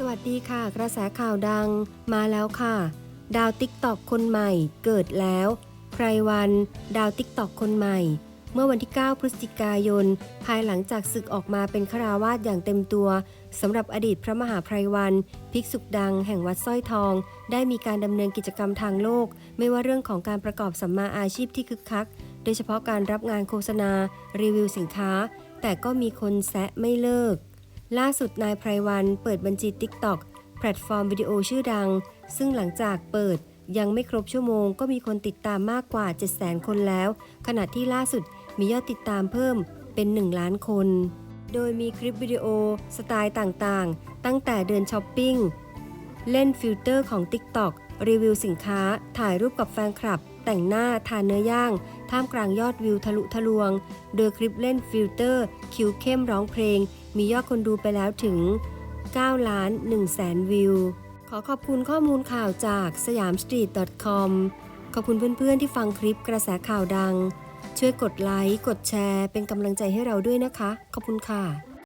สวัสดีค่ะ กระแสข่าวดังมาแล้วค่ะ ดาวติ๊กตอกคนใหม่เกิดแล้วไพรวัน ดาวติ๊กตอกคนใหม่ เมื่อวันที่ 9 พฤศจิกายน ภายหลังจากศึกออกมาเป็นคราวาสอย่างเต็มตัวสำหรับอดีตพระมหาไพรวัน ภิกษุดังแห่งวัดสร้อยทอง ได้มีการดำเนินกิจกรรมทางโลก ไม่ว่าเรื่องของการประกอบสัมมาอาชีพที่คึกคัก โดยเฉพาะการรับงานโฆษณา รีวิวสินค้า แต่ก็มีคนแซะไม่เลิก ล่าสุดนายไพรวันเปิดบัญชี TikTok แพลตฟอร์มวิดีโอชื่อดัง ซึ่งหลังจากเปิดยังไม่ครบชั่วโมงก็มีคนติดตามมากกว่า 700,000คนแล้ว ขณะที่ล่าสุดมียอดติดตามเพิ่มเป็น 1 ล้านคน โดยมีคลิปวิดีโอ สไตล์ต่างๆ ตั้งแต่เดินช้อปปิ้ง เล่นฟิลเตอร์ของ TikTok รีวิวสินค้า ถ่ายรูปกับแฟนคลับ แต่งหน้าทานเนื้อย่าง ท่ามกลางยอดวิวทะลุทะลวง โดยคลิปเล่นฟิลเตอร์ คิวเข้มร้องเพลง มียอดคนดูไปแล้วถึง 9 ล้าน1แสนวิว ขอขอบคุณข้อมูลข่าวจากสยามสตรีท .com ขอบคุณเพื่อนๆที่ฟังคลิปกระแสข่าวดัง ช่วยกดไลค์ กดแชร์ เป็นกำลังใจให้เราด้วยนะคะ ขอบคุณค่ะ